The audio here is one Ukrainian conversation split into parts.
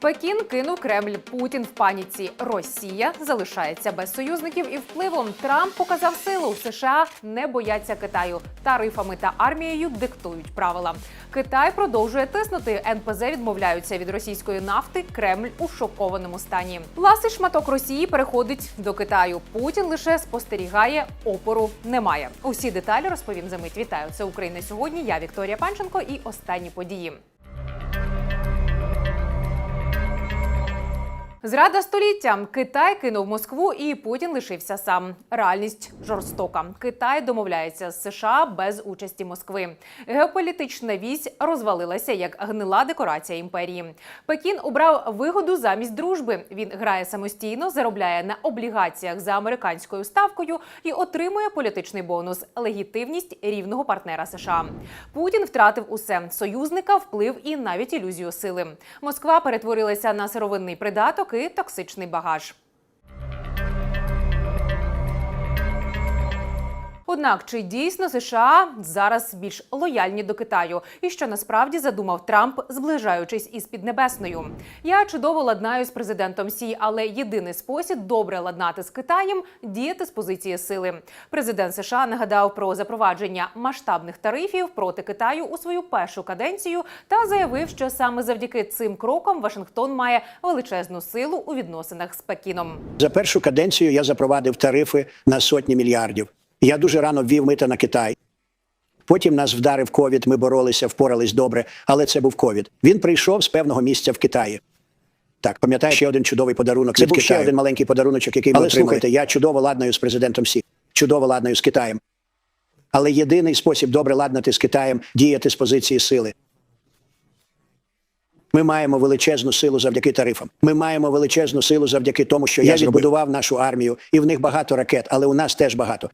Пекін кинув Кремль. Путін в паніці. Росія залишається без союзників і впливом. Трамп показав силу. США не бояться Китаю. Тарифами та армією диктують правила. Китай продовжує тиснути. НПЗ відмовляються від російської нафти. Кремль у шокованому стані. Ласий шматок Росії переходить до Китаю. Путін лише спостерігає. Опору немає. Усі деталі розповім за мить. Вітаю. Це Україна сьогодні. Я Вікторія Панченко і останні події. Зрада століття. Китай кинув Москву, і Путін лишився сам. Реальність жорстока. Китай домовляється з США без участі Москви. Геополітична вісь розвалилася як гнила декорація імперії. Пекін обрав вигоду замість дружби. Він грає самостійно, заробляє на облігаціях за американською ставкою і отримує політичний бонус легітимність рівного партнера США. Путін втратив усе союзника, вплив і навіть ілюзію сили. Москва перетворилася на сировинний придаток токсичний багаж. Однак чи дійсно США зараз більш лояльні до Китаю, і що насправді задумав Трамп, зближаючись із Піднебесною? Я чудово ладнаю з президентом Сі, але єдиний спосіб добре ладнати з Китаєм діяти з позиції сили. Президент США нагадав про запровадження масштабних тарифів проти Китаю у свою першу каденцію та заявив, що саме завдяки цим крокам Вашингтон має величезну силу у відносинах з Пекіном. За першу каденцію я запровадив тарифи на сотні мільярдів. Я дуже рано ввів мита на Китай. Потім нас вдарив ковід. Ми боролися, впорались добре, але це був ковід. Він прийшов з певного місця в Китаї. Так, пам'ятаю ще один чудовий подарунок. Це від був ще один маленький подаруночок, який ми Але отримали. слухайте, я чудово ладнаю з президентом Сі, чудово ладнаю з Китаєм. Але єдиний спосіб добре ладнати з Китаєм діяти з позиції сили. Ми маємо величезну силу завдяки тарифам. Ми маємо величезну силу завдяки тому, що я, Я зробив. відбудував нашу армію, і в них багато ракет, але у нас теж багато.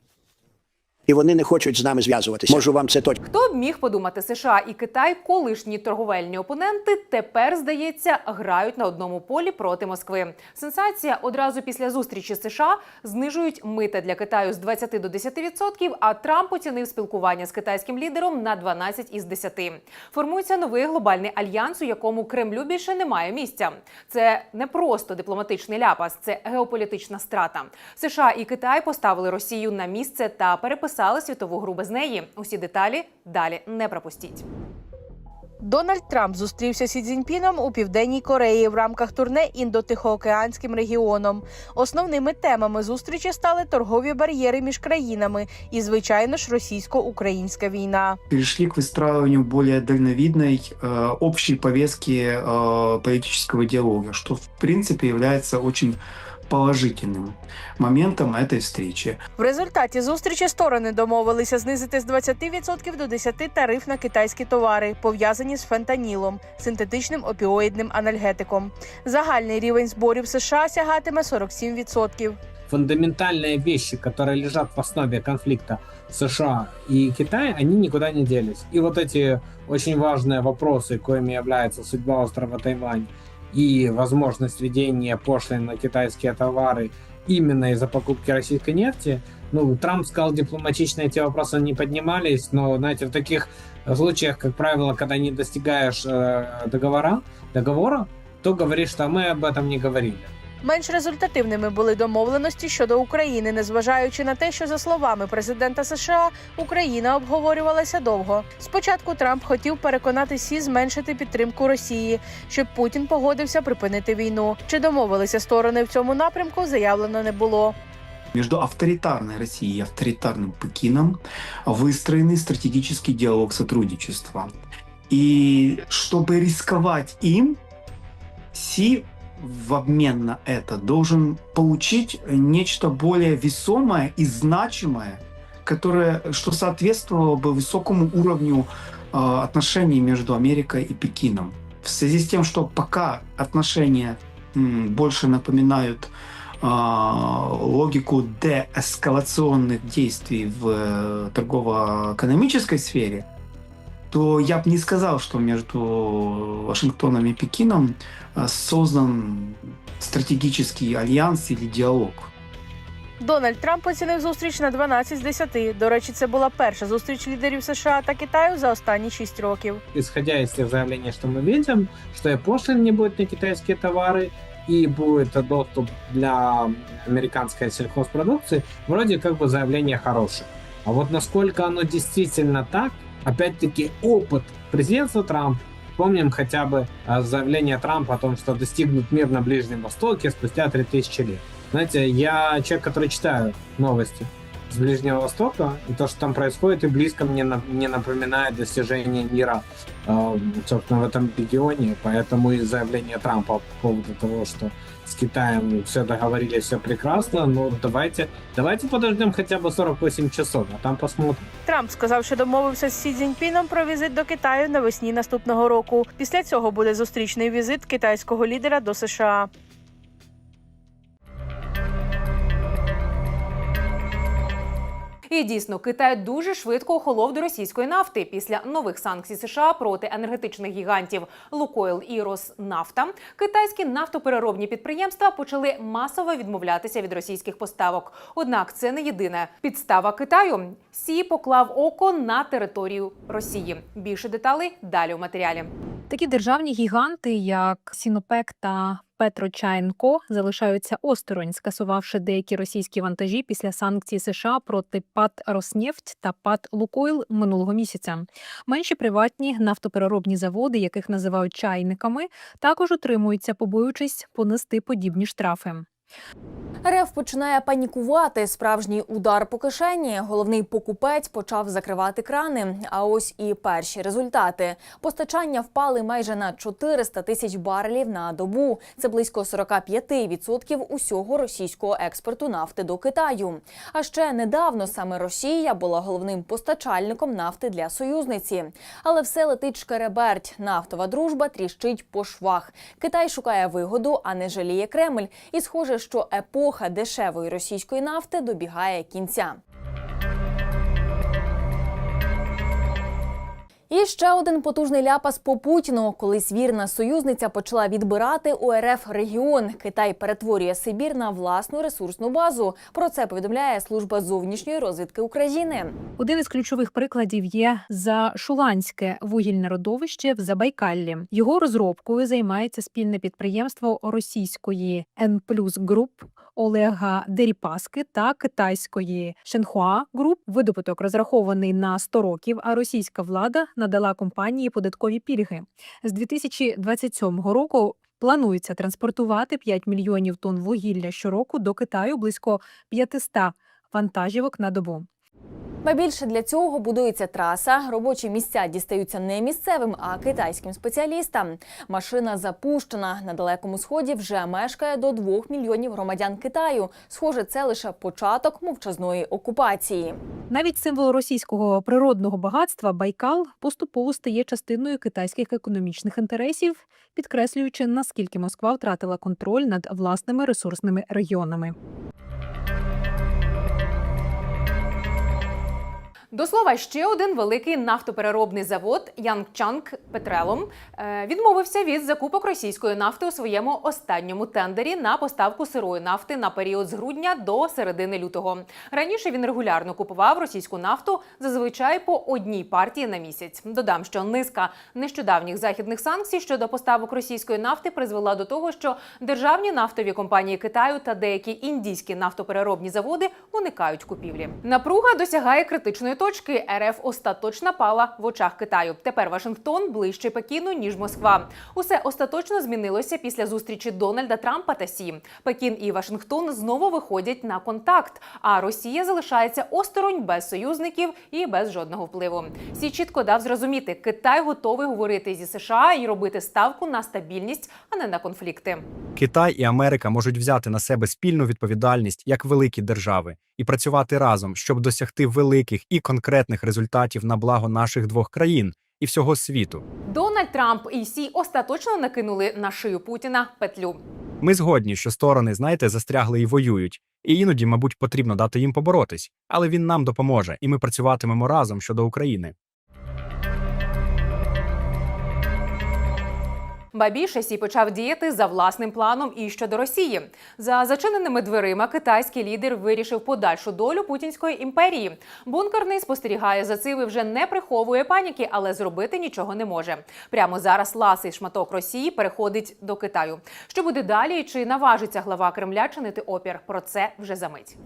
І вони не хочуть з нами зв'язуватися. Можу вам це точно. Хто б міг подумати, США і Китай, колишні торговельні опоненти, тепер здається грають на одному полі проти Москви. Сенсація одразу після зустрічі США знижують мита для Китаю з 20 до 10%, а Трамп оцінив спілкування з китайським лідером на 12 із 10. Формується новий глобальний альянс, у якому Кремлю більше немає місця. Це не просто дипломатичний ляпас, це геополітична страта. США і Китай поставили Росію на місце та переписали світову гру без неї. Усі деталі далі не пропустіть. Дональд Трамп зустрівся з Сі Цзіньпіном у південній Кореї в рамках турне індотихоокеанським регіоном. Основними темами зустрічі стали торгові бар'єри між країнами і, звичайно ж, російсько-українська війна. перешли к выстраиванию более дальновидной э, общей повестки э, политического диалога, что в принципе является очень положительным моментом этой встречи. В результаті зустрічі сторони домовилися знизити з 20% до 10% тариф на китайські товари, пов'язані з фентанілом, синтетичним опіоїдним анальгетиком. Загальний рівень зборів США сягатиме 47%. фундаментальные вещи, которые лежат в основе конфликта США и Китая, они никуда не делись. И вот эти очень важные вопросы, коими является судьба острова Тайвань и возможность введения пошлин на китайские товары именно из-за покупки российской нефти, ну, Трамп сказал дипломатично, эти вопросы не поднимались, но, знаете, в таких случаях, как правило, когда не достигаешь э, договора, договора, то говоришь, что мы об этом не говорили. Менш результативними були домовленості щодо України, незважаючи на те, що за словами президента США Україна обговорювалася довго. Спочатку Трамп хотів переконати Сі зменшити підтримку Росії, щоб Путін погодився припинити війну. Чи домовилися сторони в цьому напрямку? Заявлено не було. Между авторитарной Россией и авторитарным Пекином выстроенный стратегический диалог сотрудничества. И чтобы рисковать им, Си в обмен на это должен получить нечто более весомое и значимое, которое, что соответствовало бы высокому уровню э, отношений между Америкой и Пекином. В связи с тем, что пока отношения м, больше напоминают а, логику деэскалационных действий в э, торгово-экономической сфере, то я бы не сказал, что между Вашингтоном и Пекином э, создан стратегический альянс или диалог. Дональд Трамп оцінив зустріч на 12 з 10. До речі, це була перша зустріч лідерів США та Китаю за останні 6 років. Исходя из тех заявлений, что мы видим, что и пошлин не будет на китайские товары, и будет доступ для американской сельхозпродукции, вроде как бы заявление хорошее. А вот насколько оно действительно так, опять-таки опыт президентства Трампа, помним хотя бы а, заявление Трампа о том, что достигнут мир на Ближнем Востоке спустя 3000 лет. Знаете, я человек, который читаю новости с Ближнего Востока, и то, что там происходит, и близко мне на- не напоминает достижение мира, э, собственно, в этом регионе. Поэтому и заявление Трампа по поводу того, что с Китаем все договорились, все прекрасно, ну давайте, давайте подождем хотя бы 48 часов, а там посмотрим. Трамп сказав, що домовився з Сі Цзіньпіном про візит до Китаю навесні наступного року. Після цього буде зустрічний візит китайського лідера до США. І дійсно, Китай дуже швидко охолов до російської нафти після нових санкцій США проти енергетичних гігантів Лукойл і Роснафта. Китайські нафтопереробні підприємства почали масово відмовлятися від російських поставок. Однак це не єдина підстава Китаю. Сі поклав око на територію Росії. Більше деталей далі у матеріалі. Такі державні гіганти, як Сінопек та Петрочайнко, залишаються осторонь, скасувавши деякі російські вантажі після санкцій США проти ПАТ «Роснефть» та ПАТ «Лукойл» минулого місяця. Менші приватні нафтопереробні заводи, яких називають чайниками, також утримуються, побоюючись понести подібні штрафи. РФ починає панікувати. Справжній удар по кишені. Головний покупець почав закривати крани. А ось і перші результати. Постачання впали майже на 400 тисяч барелів на добу. Це близько 45% усього російського експорту нафти до Китаю. А ще недавно саме Росія була головним постачальником нафти для союзниці. Але все летить шкереберть. Нафтова дружба тріщить по швах. Китай шукає вигоду, а не жаліє Кремль. І схоже, що епоха дешевої російської нафти добігає кінця. І ще один потужний ляпас по Путіну. Колись вірна союзниця почала відбирати у РФ регіон. Китай перетворює Сибір на власну ресурсну базу. Про це повідомляє служба зовнішньої розвідки України. Один із ключових прикладів є Зашуланське вугільне родовище в Забайкаллі. Його розробкою займається спільне підприємство російської N Груп Олега Деріпаски та китайської Шенхуа Груп. Видобуток розрахований на 100 років, а російська влада надала компанії податкові пільги. З 2027 року планується транспортувати 5 мільйонів тонн вугілля щороку до Китаю близько 500 вантажівок на добу. Ба більше для цього будується траса. Робочі місця дістаються не місцевим, а китайським спеціалістам. Машина запущена. На далекому сході вже мешкає до 2 мільйонів громадян Китаю. Схоже, це лише початок мовчазної окупації. Навіть символ російського природного багатства Байкал поступово стає частиною китайських економічних інтересів, підкреслюючи наскільки Москва втратила контроль над власними ресурсними регіонами. До слова, ще один великий нафтопереробний завод Янгчанг Петрелом е, відмовився від закупок російської нафти у своєму останньому тендері на поставку сирої нафти на період з грудня до середини лютого. Раніше він регулярно купував російську нафту зазвичай по одній партії на місяць. Додам, що низка нещодавніх західних санкцій щодо поставок російської нафти призвела до того, що державні нафтові компанії Китаю та деякі індійські нафтопереробні заводи уникають купівлі. Напруга досягає критичної точки. РФ остаточно пала в очах Китаю. Тепер Вашингтон ближче Пекіну ніж Москва. Усе остаточно змінилося після зустрічі Дональда Трампа та Сі. Пекін і Вашингтон знову виходять на контакт. А Росія залишається осторонь без союзників і без жодного впливу. Сі чітко дав зрозуміти, Китай готовий говорити зі США і робити ставку на стабільність, а не на конфлікти. Китай і Америка можуть взяти на себе спільну відповідальність як великі держави і працювати разом, щоб досягти великих і конкретних результатів на благо наших двох країн і всього світу. Дональд Трамп і Сі остаточно накинули на шию Путіна петлю. Ми згодні, що сторони, знаєте, застрягли і воюють, і іноді, мабуть, потрібно дати їм поборотись, але він нам допоможе, і ми працюватимемо разом щодо України. Ба більше Сі почав діяти за власним планом і щодо Росії. За зачиненими дверима китайський лідер вирішив подальшу долю путінської імперії. Бункерний спостерігає за цим і вже не приховує паніки, але зробити нічого не може. Прямо зараз ласий шматок Росії переходить до Китаю. Що буде далі? Чи наважиться глава Кремля чинити опір? Про це вже за мить.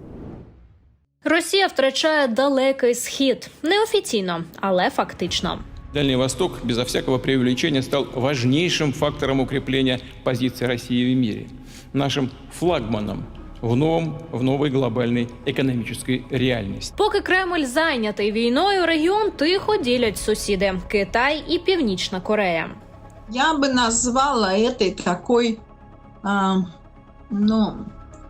Росія втрачає далекий схід неофіційно, але фактично. Дальний Восток, безо всякого преувеличения, стал важнейшим фактором укрепления позиции России в мире, нашим флагманом в, новом, в новой глобальной экономической реальности. Поки Кремль зайнятий війною, регіон тихо ділять сусіди Китай і Північна Корея. Я бы назвала это такой, а, ну,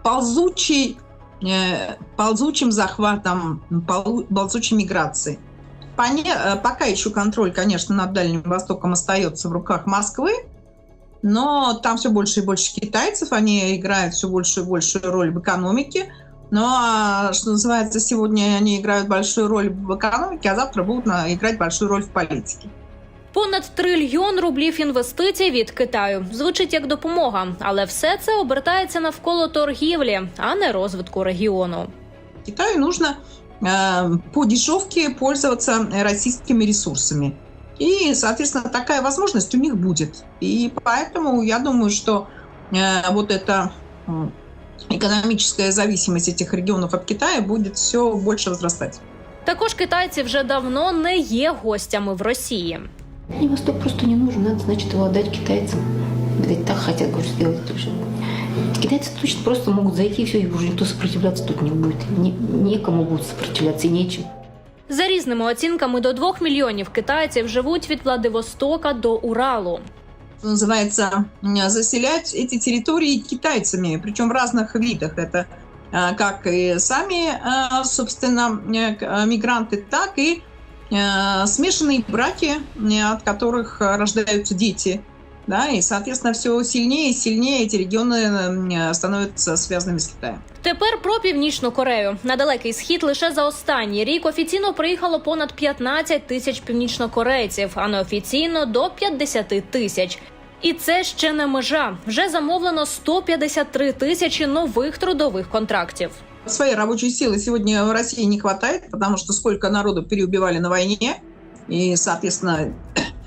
ползучий, э, ползучим захватом, пол- ползучей миграции. Поне- э, пока еще контроль, конечно, над Дальним Востоком остается в руках Москвы, но там все больше и больше китайцев, они играют все большую и большую роль в экономике. Ну, а, что называется, сегодня они играют большую роль в экономике, а завтра будут на- играть большую роль в политике. Понад трильйон рублів інвестицій від Китаю звучить як допомога, але все це обертається навколо торгівлі, а не розвитку регіону. Китаю нужно э, по дешевке пользоваться э, российскими ресурсами. И, соответственно, такая возможность у них будет. И поэтому я думаю, что э, вот эта м, экономическая зависимость этих регионов от Китая будет все больше возрастать. Також китайці вже давно не є гостями в Росії. Дальний Восток просто не нужен, надо, значит, его отдать китайцам. Ведь так хотят, говорю, сделать тоже. Китайцы точно просто могут зайти, и все, и уже никто сопротивляться тут не будет. Не, некому будет сопротивляться и нечем. За різними оцінками до двох мільйонів китайців живуть від Владивостока до Уралу. Что называется, м, заселять эти территории китайцами, причем в разных видах. Это э, как и сами, э, собственно, э, к- э, мигранты, так и э, смешанные браки, э, от которых э, рождаются дети. Да, и, соответственно, все сильнее и сильнее эти регионы э, становятся связанными с Китаем. Тепер про північну Корею. На далекий схід лише за останній рік офіційно приїхало понад 15 тисяч північнокорейців, а неофіційно до 50 тисяч. І це ще не межа. Вже замовлено 153 тисячі нових трудових контрактів. Своей рабочей силы сегодня в России не хватает, потому что сколько народу переубивали на войне, и, соответственно,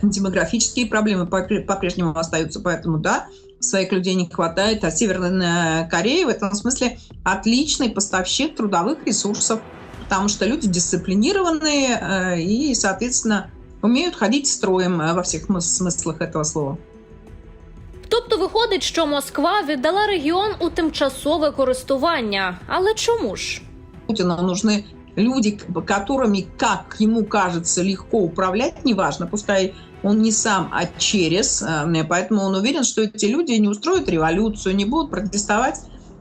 демографические проблемы попре- по-прежнему остаются, поэтому, да, своих людей не хватает, а Северная Корея в этом смысле отличный поставщик трудовых ресурсов, потому что люди дисциплинированные э, и, соответственно, умеют ходить строем э, во всех мыс- смыслах этого слова. Тобто виходить, що Москва віддала регіон у тимчасове користування. Але чому ж? Путину нужны люди, которыми, как ему кажется, легко управлять, неважно, пускай он не сам, а через. э, Поэтому он уверен, что эти люди не устроят революцию, не будут протестовать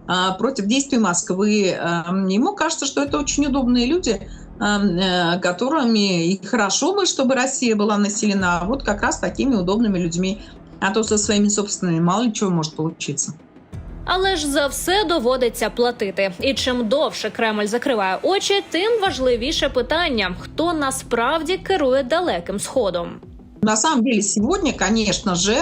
а, против действий Москвы. Э, Ему кажется, что это очень удобные люди, э, которыми и хорошо бы, чтобы Россия была населена вот как раз такими удобными людьми. А то со своими собственными мало ли чего может получиться. Але ж за все доводиться платити. І чим довше Кремль закриває очі, тим важливіше питання: хто насправді керує далеким сходом. На самом деле сегодня, конечно же,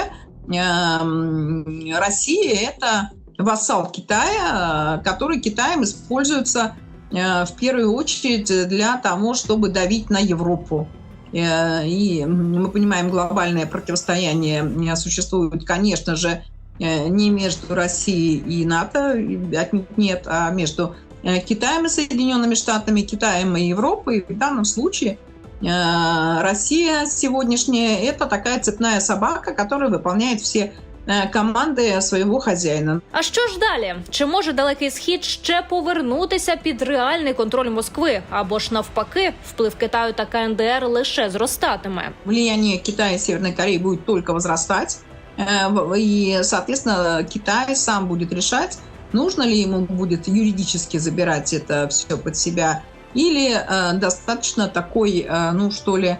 эм, Россия это вассал Китая, э, который Китаем используется э, в первую очередь для того, чтобы давить на Европу. Э, И мы понимаем, глобальное противостояние э, существует, конечно же, э, не между Россией и НАТО, и отнюдь нет, а между э, Китаем и Соединенными Штатами, Китаем и Европой. И в данном случае Э, Россия сегодняшняя – это такая цепная собака, которая выполняет все э, команды своего хозяина. А що ж далі? Чи може далекий схід ще повернутися під реальний контроль Москви? Або ж навпаки, вплив Китаю та КНДР лише зростатиме? Влияние Китая и Северной Кореи будет только возрастать. Э, И, соответственно, Китай сам будет решать, нужно ли ему будет юридически забирать это все под себя, или э, достаточно такой, э, ну что ли,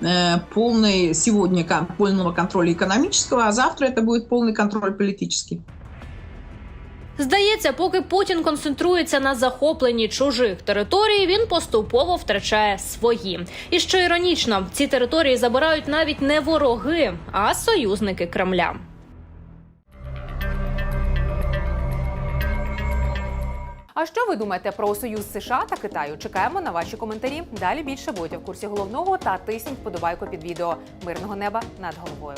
э, полной сегодня кон- полного контроля экономического, а завтра это будет полный контроль политический. Здається, поки Путін концентрується на захопленні чужих територій, він поступово втрачає свої. І що іронічно, ці території забирають навіть не вороги, а союзники Кремля. А що ви думаєте про союз США та Китаю? Чекаємо на ваші коментарі. Далі більше будьте в курсі головного та тисніть вподобайку під відео. Мирного неба над головою.